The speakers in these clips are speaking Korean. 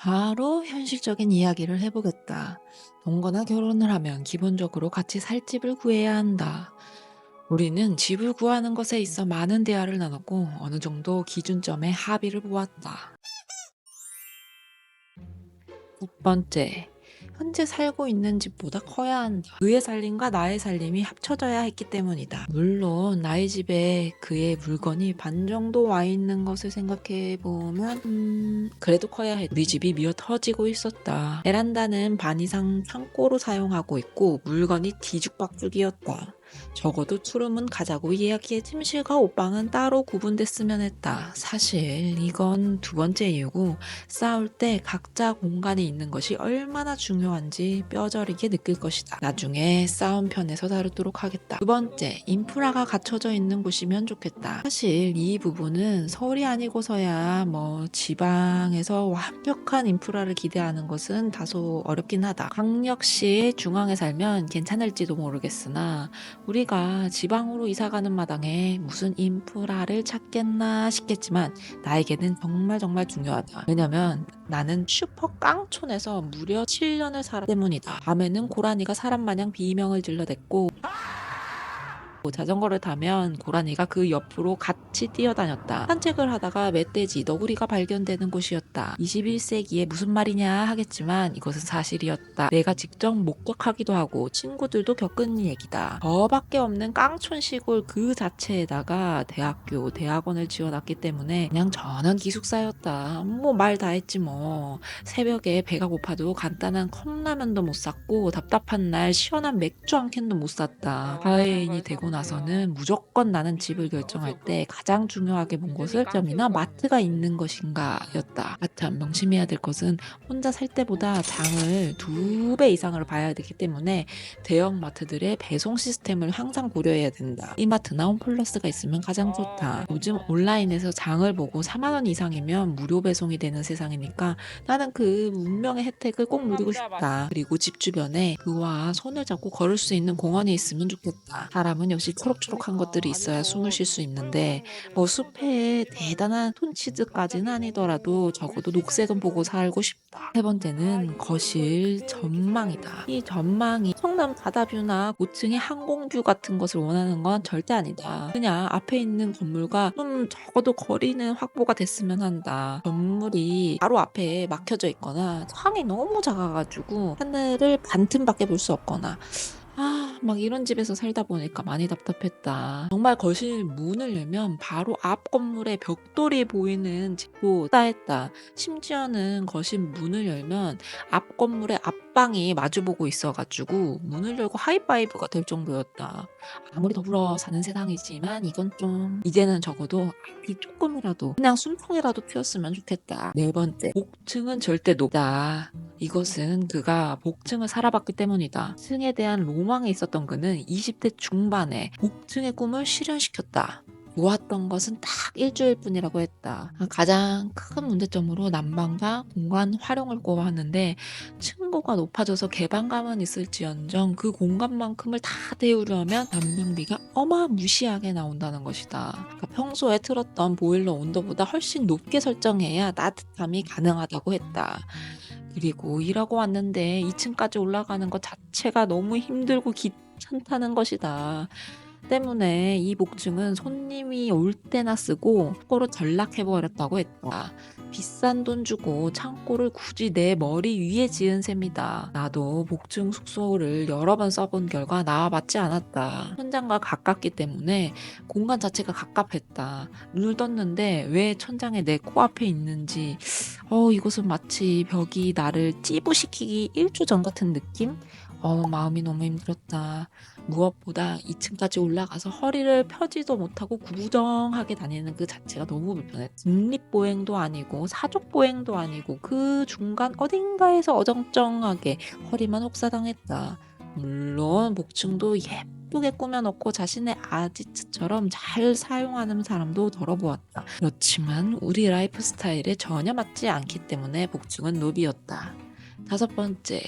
바로 현실적인 이야기를 해보겠다. 동거나 결혼을 하면 기본적으로 같이 살 집을 구해야 한다. 우리는 집을 구하는 것에 있어 많은 대화를 나눴고 어느 정도 기준점에 합의를 보았다. 첫 번째, 현재 살고 있는 집보다 커야 한다. 그의 살림과 나의 살림이 합쳐져야 했기 때문이다. 물론 나의 집에 그의 물건이 반 정도 와 있는 것을 생각해 보면 음, 그래도 커야 해. 우리 집이 미어 터지고 있었다. 베란다는 반 이상 창고로 사용하고 있고 물건이 뒤죽박죽이었다. 적어도 투룸은 가자고 이야기해 침실과 옷방은 따로 구분됐으면 했다. 사실 이건 두 번째 이유고 싸울 때 각자 공간이 있는 것이 얼마나 중요한지 뼈저리게 느낄 것이다. 나중에 싸움 편에서 다루도록 하겠다. 두 번째, 인프라가 갖춰져 있는 곳이면 좋겠다. 사실 이 부분은 서울이 아니고서야 뭐 지방에서 완벽한 인프라를 기대하는 것은 다소 어렵긴 하다. 광역시 중앙에 살면 괜찮을지도 모르겠으나 우리가 지방으로 이사 가는 마당에 무슨 인프라를 찾겠나 싶겠지만 나에게는 정말 정말 중요하다. 왜냐면 나는 슈퍼 깡촌에서 무려 7년을 살았기 때문이다. 밤에는 고라니가 사람 마냥 비명을 질러댔고 자전거를 타면 고라니가 그 옆으로 같이 뛰어다녔다. 산책을 하다가 멧돼지, 너구리가 발견되는 곳이었다. 21세기에 무슨 말이냐 하겠지만 이것은 사실이었다. 내가 직접 목격하기도 하고 친구들도 겪은 얘기다. 저밖에 없는 깡촌 시골 그 자체에다가 대학교, 대학원을 지어놨기 때문에 그냥 전원 기숙사였다. 뭐 말 다 했지 뭐. 새벽에 배가 고파도 간단한 컵라면도 못 샀고 답답한 날 시원한 맥주 한 캔도 못 샀다. 사회인이 되고 나서는 무조건 나는 집을 결정할 때 가장 중요하게 본 것을 점이나 마트가 있는 것인가였다. 마트 명심해야 될 것은 혼자 살 때보다 장을 두 배 이상을 봐야 되기 때문에 대형 마트들의 배송 시스템을 항상 고려해야 된다. 이마트나 홈플러스가 있으면 가장 좋다. 요즘 온라인에서 장을 보고 4만 원 이상이면 무료 배송이 되는 세상이니까 나는 그 운명의 혜택을 꼭 누리고 싶다. 그리고 집 주변에 그와 손을 잡고 걸을 수 있는 공원이 있으면 좋겠다. 사람은 역시 초록초록한 것들이 있어야 숨을 쉴 수 있는데 뭐 숲에 대단한 톤치즈까지는 아니더라도 적어도 녹색은 보고 살고 싶다. 세 번째는 거실 전망이다. 이 전망이 성남 바다뷰나 고층의 항공뷰 같은 것을 원하는 건 절대 아니다. 그냥 앞에 있는 건물과 좀 적어도 거리는 확보가 됐으면 한다. 건물이 바로 앞에 막혀져 있거나 창이 너무 작아가지고 하늘을 반틈밖에 볼 수 없거나 아, 막 이런 집에서 살다 보니까 많이 답답했다. 정말 거실 문을 열면 바로 앞 건물에 벽돌이 보이는 집도 따했다. 심지어는 거실 문을 열면 앞 건물의 앞 방이 마주보고 있어가지고 문을 열고 하이파이브가 될 정도였다. 아무리 더불어 사는 세상이지만 이건 좀 이제는 적어도 앞이 조금이라도 그냥 숨통이라도 튀었으면 좋겠다. 네 번째, 복층은 절대 높다. 이것은 그가 복층을 살아봤기 때문이다. 층에 대한 로망에 있었던 그는 20대 중반에 복층의 꿈을 실현시켰다. 모았던 것은 딱 일주일 뿐이라고 했다. 가장 큰 문제점으로 난방과 공간 활용을 꼽았는데 층고가 높아져서 개방감은 있을지언정 그 공간만큼을 다 데우려면 난방비가 어마무시하게 나온다는 것이다. 그러니까 평소에 틀었던 보일러 온도보다 훨씬 높게 설정해야 따뜻함이 가능하다고 했다. 그리고 일하고 왔는데 2층까지 올라가는 것 자체가 너무 힘들고 귀찮다는 것이다. 때문에 이 복층은 손님이 올 때나 쓰고 창고로 전락해버렸다고 했다. 비싼 돈 주고 창고를 굳이 내 머리 위에 지은 셈이다. 나도 복층 숙소를 여러 번 써본 결과 나와 맞지 않았다. 현장과 가깝기 때문에 공간 자체가 갑갑했다. 눈을 떴는데 왜 천장에 내 코앞에 있는지 어 이곳은 마치 벽이 나를 찌부시키기 1주 전 같은 느낌? 어 마음이 너무 힘들었다. 무엇보다 2층까지 올라가서 허리를 펴지도 못하고 구부정하게 다니는 그 자체가 너무 불편해. 직립보행도 아니고 사족보행도 아니고 그 중간 어딘가에서 어정쩡하게 허리만 혹사당했다. 물론 복층도 예쁘게 꾸며놓고 자신의 아지트처럼 잘 사용하는 사람도 덜어보았다. 그렇지만 우리 라이프 스타일에 전혀 맞지 않기 때문에 복층은 노비였다. 다섯 번째,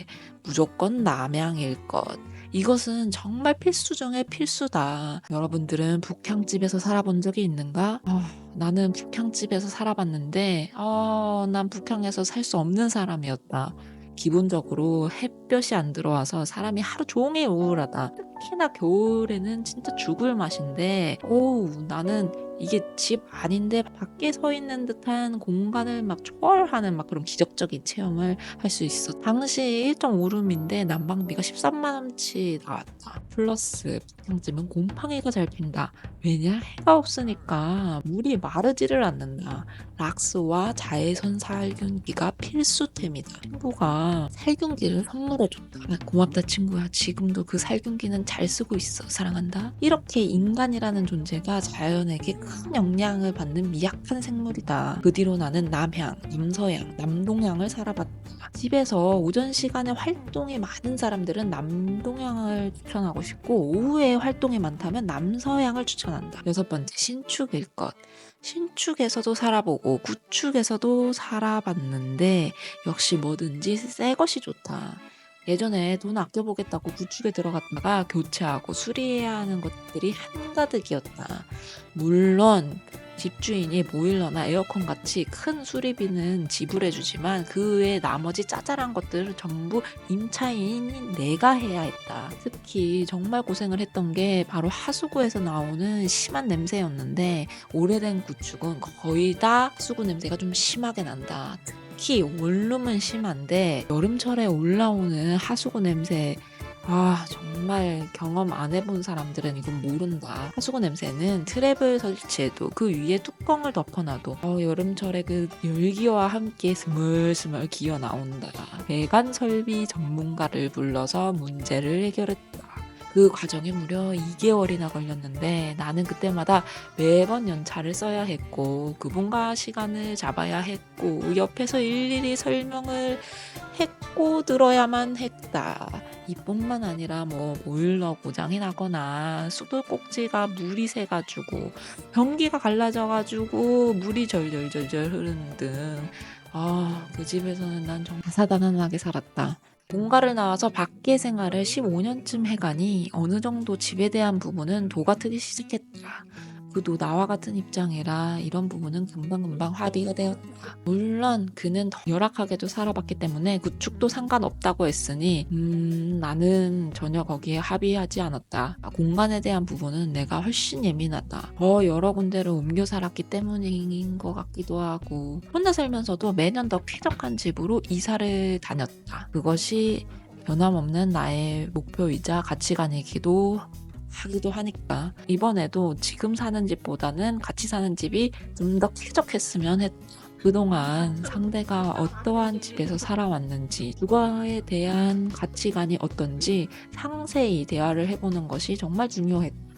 무조건 남양일 것. 이것은 정말 필수 중의 필수다. 여러분들은 북향집에서 살아본 적이 있는가? 아, 나는 북향집에서 살아봤는데 어, 난 북향에서 살 수 없는 사람이었다. 기본적으로 햇볕이 안 들어와서 사람이 하루 종일 우울하다. 특히나 겨울에는 진짜 죽을 맛인데 오우 나는 이게 집 아닌데 밖에 서 있는 듯한 공간을 막 초월하는 막 그런 기적적인 체험을 할 수 있어. 당시 1.5룸인데 난방비가 13만 원치 나왔다. 플러스 북향집은 곰팡이가 잘 핀다. 왜냐? 해가 없으니까 물이 마르지를 않는다. 락스와 자외선 살균기가 필수템이다. 친구가 살균기를 선물해줬다. 아, 고맙다 친구야. 지금도 그 살균기는 잘 쓰고 있어. 사랑한다. 이렇게 인간이라는 존재가 자연에게 큰 영향을 받는 미약한 생물이다. 그 뒤로 나는 남향, 남서향, 남동향을 살아봤다. 집에서 오전 시간에 활동이 많은 사람들은 남동향을 추천하고 싶고 오후에 활동이 많다면 남서향을 추천한다. 여섯 번째 신축일 것. 신축에서도 살아보고 구축에서도 살아봤는데 역시 뭐든지 새 것이 좋다. 예전에 돈 아껴보겠다고 구축에 들어갔다가 교체하고 수리해야 하는 것들이 한가득이었다. 물론 집주인이 보일러나 에어컨 같이 큰 수리비는 지불해주지만 그 외에 나머지 짜잘한 것들을 전부 임차인인 내가 해야 했다. 특히 정말 고생을 했던 게 바로 하수구에서 나오는 심한 냄새였는데 오래된 구축은 거의 다 하수구 냄새가 좀 심하게 난다. 특히 원룸은 심한데 여름철에 올라오는 하수구 냄새 아 정말 경험 안 해본 사람들은 이건 모른다. 하수구 냄새는 트랩을 설치해도 그 위에 뚜껑을 덮어놔도 어, 여름철에 그 열기와 함께 스물스물 기어 나온다. 배관 설비 전문가를 불러서 문제를 해결했다. 그 과정에 무려 2개월이나 걸렸는데 나는 그때마다 매번 연차를 써야 했고 그분과 시간을 잡아야 했고 옆에서 일일이 설명을 했고 들어야만 했다. 이뿐만 아니라 뭐 보일러 고장이 나거나 수도 꼭지가 물이 새가지고 변기가 갈라져가지고 물이 절절절절 흐르는 등 아, 그 집에서는 난 정말 다사다난하게 살았다. 본가를 나와서 밖의 생활을 15년쯤 해가니 어느 정도 집에 대한 부분은 도가 트기 시작했다. 그도 나와 같은 입장이라 이런 부분은 금방금방 합의가 되었다. 물론 그는 더 열악하게도 살아봤기 때문에 구축도 상관없다고 했으니 음 나는 전혀 거기에 합의하지 않았다. 공간에 대한 부분은 내가 훨씬 예민하다. 더 여러 군데를 옮겨 살았기 때문인 것 같기도 하고 혼자 살면서도 매년 더 쾌적한 집으로 이사를 다녔다. 그것이 변함없는 나의 목표이자 가치관이기도 하기도 하니까 이번에도 지금 사는 집보다는 같이 사는 집이 좀 더 쾌적했으면 했다. 그동안 상대가 어떠한 집에서 살아왔는지, 주거에 대한 가치관이 어떤지 상세히 대화를 해보는 것이 정말 중요했다.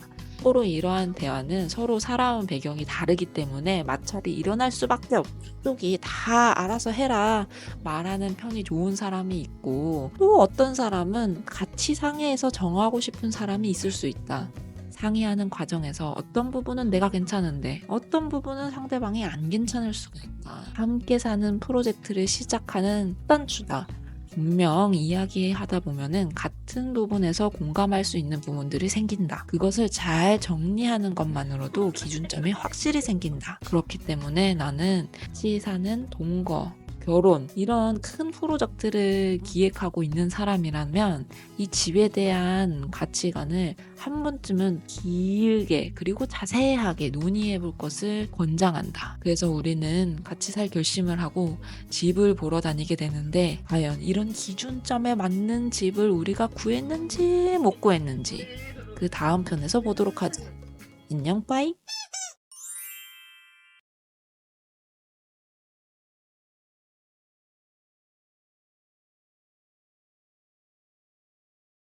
서로 이러한 대화는 서로 살아온 배경이 다르기 때문에 마찰이 일어날 수밖에 없다. 쪽이 다 알아서 해라 말하는 편이 좋은 사람이 있고 또 어떤 사람은 같이 상의해서 정하고 싶은 사람이 있을 수 있다. 상의하는 과정에서 어떤 부분은 내가 괜찮은데 어떤 부분은 상대방이 안 괜찮을 수가 있다. 함께 사는 프로젝트를 시작하는 단추다. 분명 이야기하다 보면은 같은 부분에서 공감할 수 있는 부분들이 생긴다. 그것을 잘 정리하는 것만으로도 기준점이 확실히 생긴다. 그렇기 때문에 나는 같이 사는 동거, 결혼 이런 큰 프로젝트를 기획하고 있는 사람이라면 이 집에 대한 가치관을 한 번쯤은 길게 그리고 자세하게 논의해 볼 것을 권장한다. 그래서 우리는 같이 살 결심을 하고 집을 보러 다니게 되는데 과연 이런 기준점에 맞는 집을 우리가 구했는지 못 구했는지 그 다음 편에서 보도록 하자. 안녕 빠이.